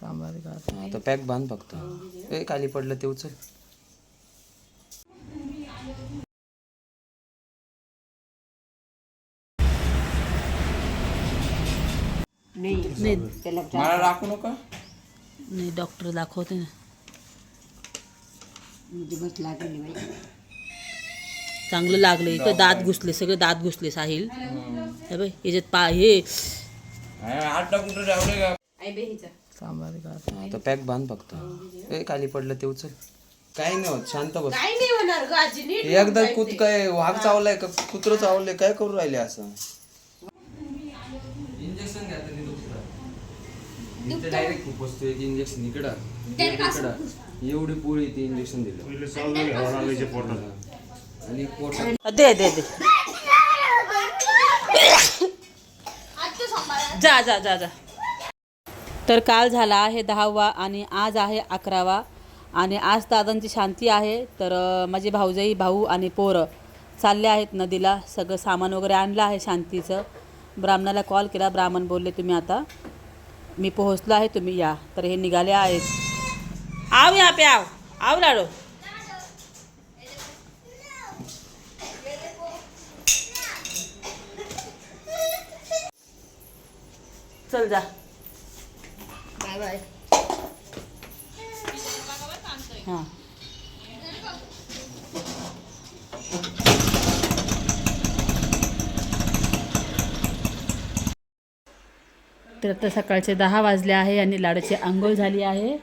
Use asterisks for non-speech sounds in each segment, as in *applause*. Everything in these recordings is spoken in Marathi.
सांबार पॅक बांध फक्त. ए खाली पडलं ते उचल. नाही. मला राखू नका. नाही डॉक्टर दाखवते ना. म्हणजे चांगलं लागलं. इकडे दात घुसले सगळे दात घुसले साहिल. हे बाई याच्यात पा हे. आठ सांबार का आता पॅक बांध फक्त. ए खाली पडलं ते उचल. काही नाही होत शांत बस. काय नाही होणार ग आजी नीट एकदा कुत काय वाघ चावलाय का? कुत्र चावलंय काय करू राहिले असं? इंजेक्शन घ्या तरी दुखतं. डायरेक्ट एक इंजेक्शन इकडं इकडं एवढी पोळी ते इंजेक्शन दिलं. आणि पोटात दे दे दे. *coughs* जा जा जा जा. तर काल झाला आहे दहावा आणि आज आहे अकरावा. आणि आज दादांची शांती आहे. तर माझे भाऊजाई भाऊ आणि पोरं चालले आहेत नदीला. सगळं सामान वगैरे आणलं आहे शांतीचं. ब्राह्मणाला कॉल केला. ब्राह्मण बोलले तुम्ही आता मी पोहोचलो आहे तुम्ही या. तर हे निघाले आहेत. आव या पे आव. आव लाडो. चल जा. बाय. हां. तर आता सकाळचे दहा वाजले आहे आणि लाडूची आंघोळ झाली आहे.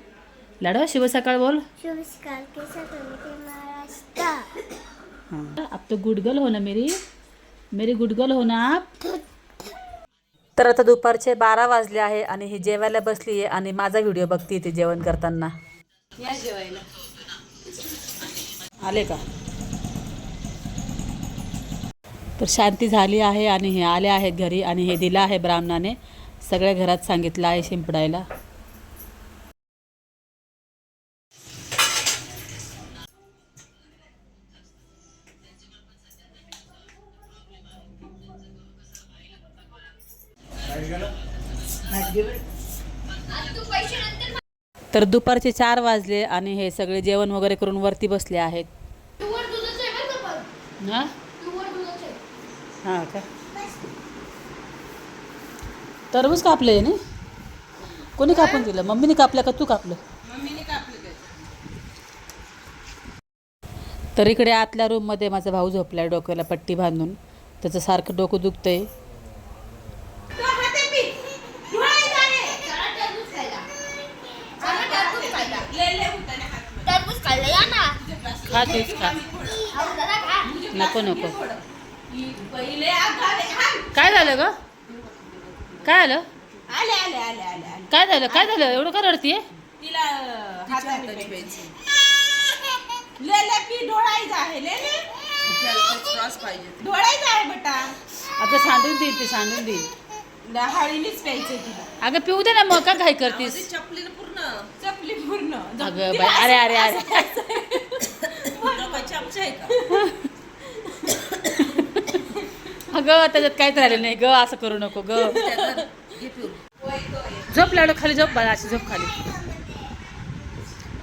लाडू शिव सकाळ बोल तुम्ही ते महाराष्ट्र. हाँ. अब तो गुड गर्ल हो ना मेरी. मेरी गुड गर्ल हो ना आप. तर आता दुपारचे बारा वाजले आहे आणि ही जेवायला बसली आहे आणि माझा व्हिडिओ बघते ती जेवण करताना. या जेवायला. आले का? तर शांती झाली आहे आणि हे आले आहेत घरी आणि हे दिलं आहे ब्राह्मणाने. सगळ्या घरात सांगितलं आहे शिंपडायला. तर दुपारचे चार वाजले आणि हे सगळे जेवण वगैरे करून वरती बसले आहेत. हा? हा का? टरबूज कापले ना? कोणी कापून दिलं? मम्मीने कापलं का तू कापलं? तर इकडे आतल्या रूममध्ये माझा भाऊ झोपलाय डोक्याला पट्टी बांधून. त्याचं सारखं डोकं दुखतंय. टरबूज खाल्लं या ना खा तेच खा. नको नको. काय झालं ग? काय झालं आले? आले आले आले आले काय झालं? काय झालं? एवढं का रडतीये? अगं सांडून देईल ते सांडून देईल. ल- हळीनेच प्यायचे तिला. अगं पिऊ दे ना मग का घाई करतीस? चपली पूर्ण. अगं बाई अरे अरे अरे. अगं त्याच्यात काहीच राहिलं नाही. ग असं करू नको ग. झोप लाडू खाली झोप बाळा अशी झोप खाली.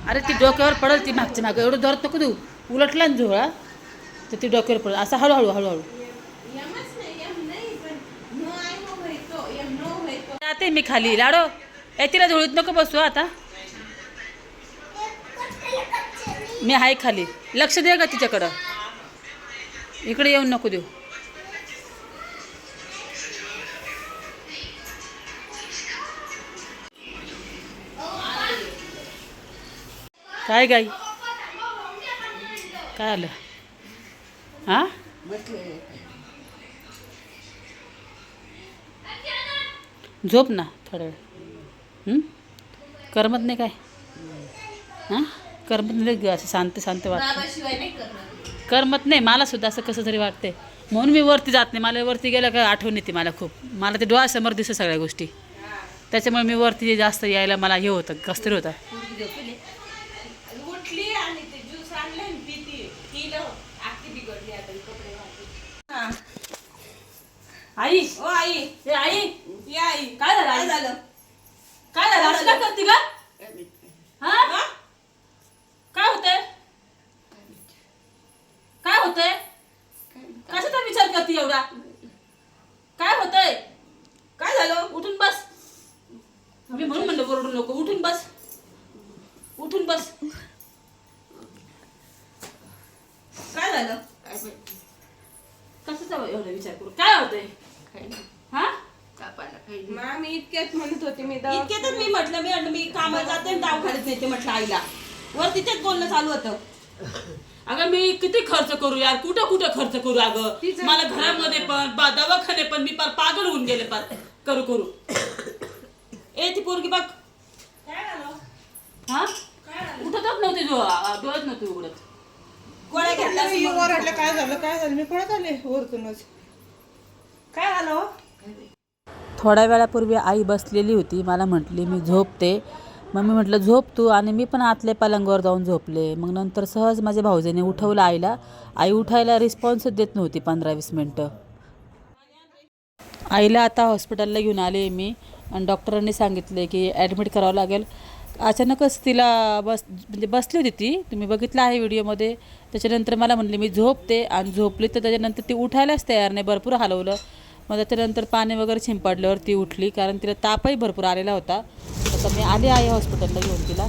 अरे ती डोक्यावर पडल ती मागच्या मागं. एवढं दर नको देऊ उलटला ना झोळा तर ती डोक्यावर पडल. असं हळूहळू हळूहळू. जाते मी खाली. लाडो ए तिला झोळीत नको बसू आता. मी आहे खाली. लक्ष दे का तिच्याकडं. इकडे येऊन नको देऊ. काय गाई? काय आलं? हा झोप ना थोडा वेळ. करमत नाही काय? हां? करमत नाही ग असं शांत शांत वाटतं. करमत नाही मला सुद्धा असं कसं तरी वाटते म्हणून मी वरती जात नाही. मला वरती गेलं का आठवण येते मला खूप. मला ते डोळ्यासमोर दिसतं सगळ्या गोष्टी. त्याच्यामुळे मी वरती जास्त यायला मला हे होतं कसं तरी होतं उठली आणि ते ज्यूस आणले आणि पिती. पिलं. आखी बिघडली आता कपडे घालते. आई. ओ आई. ए आई. या आई. काय झालं काय आई? झालं? काय झालं? असं काय करते का हा? काय होतंय? काय होतंय? कशाचा विचार करते एवढा? काय होतंय? काय झालं? उठून बस. मी म्हणून म्हणलं ओरडू नको. उठून बस. उठून बस. काय झालं? कशाचा एवढा विचार करू? काय होतंय? हा? मा इतक्यात म्हणत होते मी इतक्यातच मी म्हटलं मी मी कामाला जाते आणि दवाखान्यात नेते म्हटलं आईला. वर तिथेच बोलणं चालू होतं. अगं मी किती खर्च करू यार? कुठं कुठं खर्च करू अगं? मला घरामध्ये पण बा- दवाखाने पण मी पार पागल होऊन गेले पार करू करू. ए ती पोरगी बघ. हा? उठतच नव्हती जो डोळत नव्हती उघडत. गोळ्या घेतल्या मी ओरडले. काय झालं? काय झालं? मी पळत आले वरतूनच. काय झालं? हो? थोड्या वेळापूर्वी आई बसलेली होती. मला म्हटली मी झोपते. मग मी म्हटलं झोप तू. आणि मी पण आतल्या पलंगावर जाऊन झोपले. मग नंतर सहज माझ्या भाऊजीने उठवलं आईला. आई उठायला रिस्पॉन्सच देत नव्हती पंधरा वीस मिनटं. आईला आता हॉस्पिटलला घेऊन आले मी. आणि डॉक्टरांनी सांगितले की ॲडमिट करावं लागेल. अचानकच तिला बस म्हणजे बसली होती ती. तुम्ही बघितलं आहे व्हिडिओमध्ये त्याच्यानंतर मला म्हणले मी झोपते. आणि झोपली तर त्याच्यानंतर ती उठायलाच तयार नाही. भरपूर हलवलं. मग त्याच्यानंतर पाणी वगैरे शिंपडल्यावर ती उठली कारण तिला तापही भरपूर आलेला होता. तर मी आली आहे हॉस्पिटलला घेऊन तिला.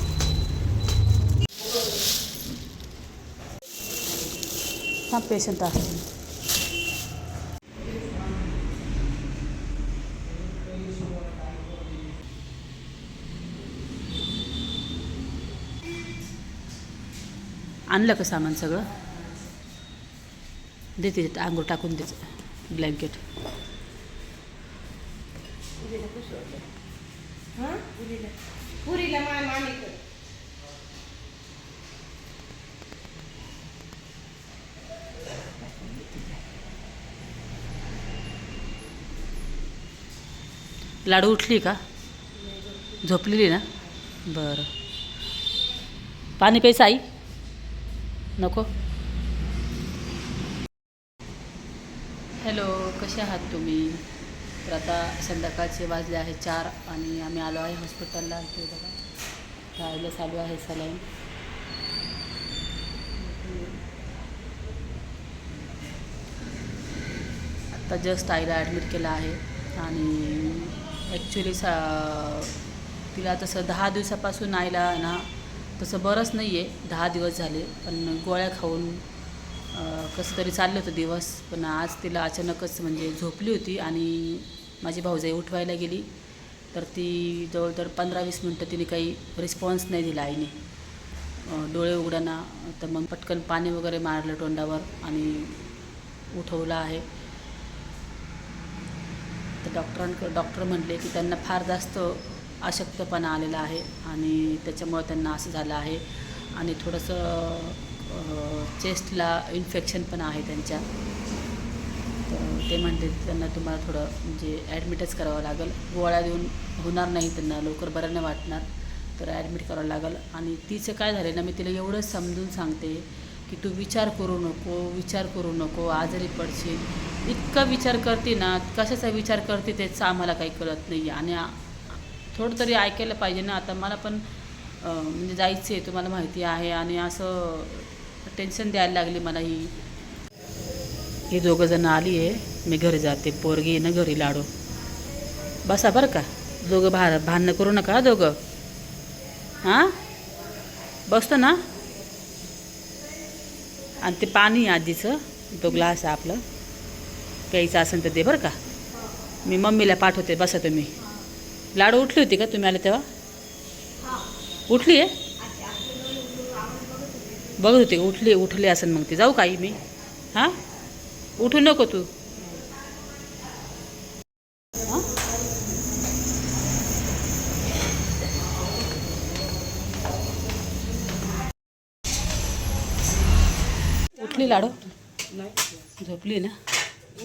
हा पेशंट आहे. आणलं का सामान सगळं? देते आंघोळ टाकून देते. ब्लँकेट हं? पुरीला पुरीला मा मामीकडे लाडू उठली का? झोपलेली ना? बरं. पाणी प्यायचं आई? नको? हॅलो कसे आहात तुम्ही? तर आता संध्याकाळचे वाजले आहे चार आणि आम्ही आलो आहे हॉस्पिटलला. ते बघा. त्यावेळेला चालू आहे सलाईन. आत्ता जस्ट आईला ॲडमिट केलं आहे आणि ॲक्च्युली सा तिला तसं दहा दिवसापासून आईला ना तसं बरंच नाही आहे दहा दिवस झाले पण गोळ्या खाऊन कसं तरी चाललं होतं दिवस पण आज तिला अचानकच म्हणजे झोपली होती आणि माझी भाऊजाई उठवायला गेली. तर ती जवळजवळ पंधरा वीस मिनटं तिने काही रिस्पॉन्स नाही दिला आईने. डोळे उघडाना तर मग पटकन पाणी वगैरे मारलं तोंडावर आणि उठवलं आहे. तर डॉक्टरांक डॉक्टर म्हटले की त्यांना फार जास्त अशक्तपणा आलेला आहे आणि त्याच्यामुळे त्यांना असं झालं आहे. आणि थोडंसं चेस्टला इन्फेक्शन पण आहे त्यांच्या. तर ते म्हणते त्यांना तुम्हाला थोडं म्हणजे ॲडमिटच करावं लागेल. गोळ्या देऊन होणार नाही त्यांना लवकर बरं नाही वाटणार तर ॲडमिट करावं लागेल. आणि तिचं काय झालं ना मी तिला एवढंच समजून सांगते की तू विचार करू नको विचार करू नको आजारी पडशील. इतका विचार करते ना कशाचा विचार करते तेच आम्हाला काही कळत नाही. आणि थोडं तरी ऐकायला पाहिजे ना आता मला पण म्हणजे जायचं आहे तुम्हाला माहिती आहे. आणि असं टेन्शन द्यायला लागली मला ही. ही दोघं जण आली आहे मी घरी जाते. पोरगी ना घरी लाडू. बसा बरं का. दोघं भा भांडणं करू नका दोघं. हां? बसतो ना. आणि ते पाणी आहे आधीचं. तो ग्लास आहे आपलं. प्यायचं असेल तर दे बरं का. मी मम्मीला पाठवते. बसा तुम्ही. लाडू उठली होती का? तुम्ही आले तेव्हा? उठली आहे बघत होते उठले उठली असं मग ते. जाऊ काही मी. हां? उठू नको तू. उठली लाडू? झोपली ना?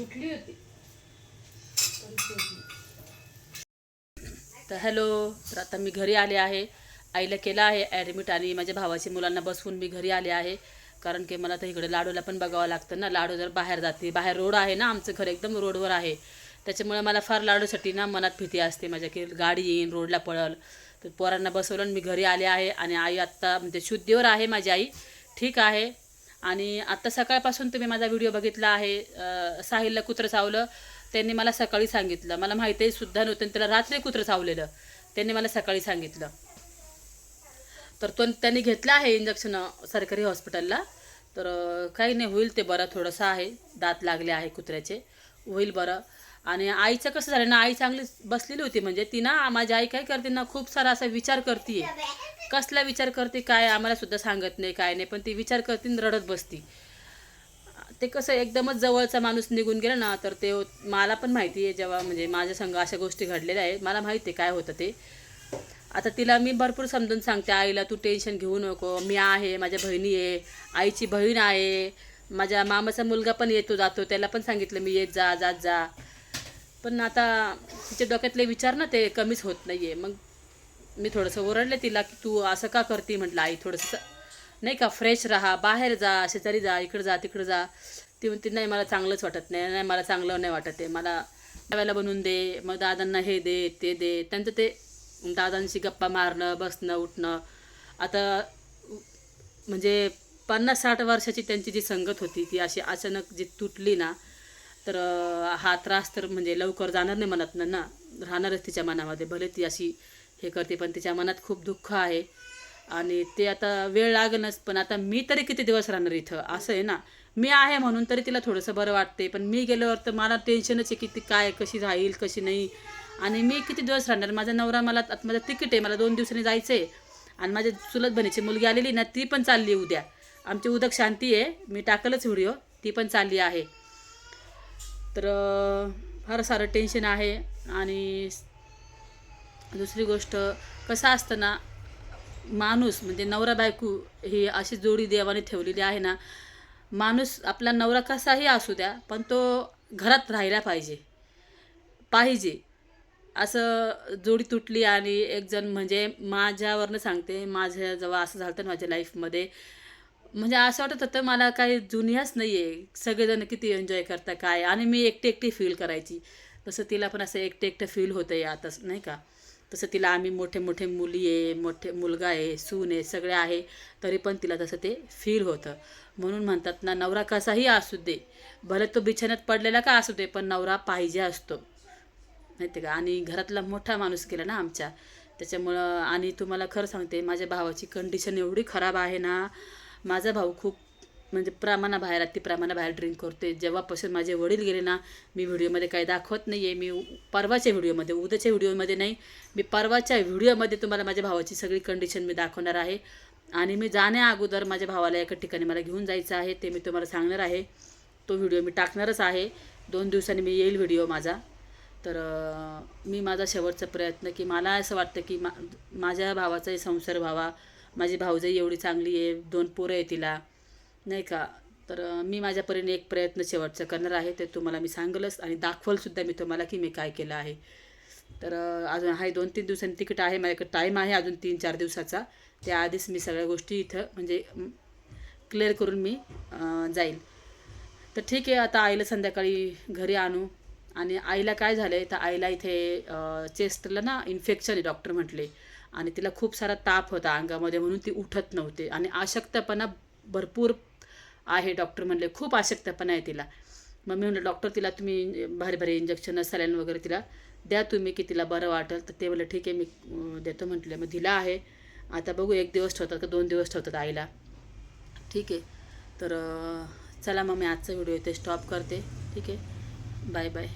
उठली होती तर हॅलो तर आता मी घरी आले आहे. आईला केलं आहे ॲडमिट आणि माझ्या भावाची मुलांना बसवून मी घरी आले आहे. कारण की मला तर इकडे लाडूला पण बघावं लागतं ना. लाडू जर बाहेर जाते बाहेर रोड आहे ना आमचं घर एकदम रोडवर आहे. त्याच्यामुळे मला फार लाडूसाठी ना मनात भीती असते माझ्या की गाडी येईन रोडला पळल. तर पोरांना बसवलं आणि मी घरी आले आहे आणि आई आत्ता म्हणजे शुद्धीवर आहे माझी आई. ठीक आहे. आणि आत्ता सकाळपासून तुम्ही माझा व्हिडिओ बघितला आहे साहिलला कुत्रं चावलं. त्यांनी मला सकाळी सांगितलं. मला माहिती सुद्धा नव्हतं आणि त्याला रात्री कुत्रं चावलेलं. त्यांनी मला सकाळी सांगितलं. तर तो त्यांनी घेतलं आहे इंजेक्शन सरकारी हॉस्पिटलला तर काही नाही होईल ते बरं थोडंसं आहे. दात लागले आहे कुत्र्याचे. होईल बरं. आणि आईचं कसं झालं ना आई चांगली बसलेली होती. म्हणजे ती ना माझी आई काय करते ना खूप सारा असा विचार करते कसला विचार करते काय आम्हाला सुद्धा सांगत नाही काय नाही. पण ती विचार करते आणि रडत बसती. ते कसं एकदमच जवळचा माणूस निघून गेला ना तर ते मला पण माहिती आहे जेव्हा म्हणजे माझ्या संग अशा गोष्टी घडलेल्या आहेत. मला माहिती आहे काय होतं ते. आता तिला मी भरपूर समजून सांगते आईला तू टेन्शन घेऊ नको मी आहे माझ्या बहिणी आहे आईची बहीण आहे माझ्या मामाचा मुलगा पण येतो जातो त्याला पण सांगितलं मी येत जा जात जा. पण आता तिच्या डोक्यातले विचार ना ते कमीच होत नाही आहे मग मी थोडंसं ओरडले तिला की तू असं का करते? म्हटलं आई थोडंसं नाही का फ्रेश राहा बाहेर जा शेजारी जा इकडं जा तिकडं जा. ती म्हणते नाही मला चांगलंच वाटत नाही नाही मला चांगलं नाही वाटत आहे मला जेवायला बनवून दे मग दादांना हे दे ते दे. त्यांचं ते दादांशी गप्पा मारणं बसणं उठणं. आता म्हणजे पन्नास साठ वर्षाची त्यांची जी संगत होती ती अशी अचानक जी तुटली ना तर हा त्रास तर म्हणजे लवकर जाणार नाही मनात ना राहणारच तिच्या मनामध्ये भले ती अशी हे करते पण तिच्या मनात खूप दुःख आहे. आणि ते आता वेळ लागणच पण आता मी तरी किती दिवस राहणार इथं? असं आहे ना. मी आहे म्हणून तरी तिला थोडंसं बरं वाटते पण मी गेल्यावर तर मला टेन्शनच आहे की ती काय कशी राहील कशी नाही. आणि मी किती दिवस राहणार? माझा नवरा मला माझं तिकीट आहे मला दोन दिवसांनी जायचं आहे आणि माझ्या चुलत बहिणीची मुलगी आलेली ना ती पण चालली उद्या. आमची उदक शांती आहे मी टाकलंच व्हिडिओ ती पण चालली आहे. तर फार सारं टेन्शन आहे. आणि दुसरी गोष्ट कसं असतं ना माणूस म्हणजे नवरा बायको ही अशी जोडी देवाने ठेवलेली आहे ना माणूस आपला नवरा कसाही असू द्या पण तो घरात राहायला पाहिजे. पाहिजे. असं जोडी तुटली आणि एकजण म्हणजे माझ्यावरनं सांगते माझ्या जेव्हा असं झालं होतं माझ्या लाईफमध्ये म्हणजे असं वाटत होतं मला काही जुनियाच नाही आहे सगळेजण किती एन्जॉय करता काय? आणि मी एकटी एकटी फील करायची. तसं तिला पण असं एकटे एकटं फील होतं आहे आता नाही का? तसं तिला आम्ही मोठे मोठे मुली आहे मोठे मुलगा आहे सून आहे सगळे आहे तरी पण तिला तसं ते फील होतं. म्हणून म्हणतात ना नवरा कसाही असू दे भले तो बिछाण्यात पडलेला का असू दे पण नवरा पाहिजे असतो. माहिती का? आणि घरातला मोठा माणूस केला ना आमच्या. त्याच्यामुळं आणि तुम्हाला खरं सांगते माझ्या भावाची कंडिशन एवढी खराब आहे ना माझा भाऊ खूप म्हणजे प्रमाणाबाहेर अति प्रमाणाबाहेर ड्रिंक करते जेव्हापासून माझे वडील गेले ना मी व्हिडिओमध्ये काही दाखवत नाही आहे मी परवाच्या व्हिडिओमध्ये उद्याच्या व्हिडिओमध्ये नाही मी परवाच्या व्हिडिओमध्ये तुम्हाला माझ्या भावाची सगळी कंडिशन मी दाखवणार आहे. आणि मी जाण्या अगोदर माझ्या भावाला एका ठिकाणी मला घेऊन जायचं आहे ते मी तुम्हाला सांगणार आहे. तो व्हिडिओ मी टाकणारच आहे. दोन दिवसांनी मी येईल व्हिडिओ माझा. तर मी माझा शेवटचा प्रयत्न की मला असं वाटतं की मा माझ्या भावाचाही संसार व्हावा. माझी भाऊजाई एवढी चांगली आहे दोन पोरं आहे तिला. नाही का? तर मी माझ्या परीने एक प्रयत्न शेवटचा करणार आहे. ते तुम्हाला मी सांगलच आणि दाखवलसुद्धा मी तुम्हाला की मी काय केलं आहे. तर अजून आहे दोन तीन दिवसांनी तिकीट आहे माझ्याकडे टाईम आहे अजून तीन चार दिवसाचा. त्याआधीच मी सगळ्या गोष्टी इथं म्हणजे क्लिअर करून मी जाईल. तर ठीक आहे आता आईला संध्याकाळी घरी आणू. आणि आईला काय झालं आहे तर आईला इथे चेस्टला ना इन्फेक्शन आहे डॉक्टर म्हटले. आणि तिला खूप सारा ताप होता अंगामध्ये म्हणून ती उठत नव्हते. आणि अशक्तपणा भरपूर आहे डॉक्टर म्हणले. खूप अशक्तपणा आहे तिला. मग मी म्हणलं डॉक्टर तिला तुम्ही भारी भारी इंजेक्शन सलाईन वगैरे तिला द्या तुम्ही की तिला बरं वाटेल. तर ते म्हणलं ठीक आहे मी देतो म्हटलं. मग दिला आहे. आता बघू एक दिवस ठेवतात का दोन दिवस ठेवतात आईला. ठीक आहे. तर चला मग मी आजचा व्हिडिओ इथे स्टॉप करते. ठीक आहे. Bye bye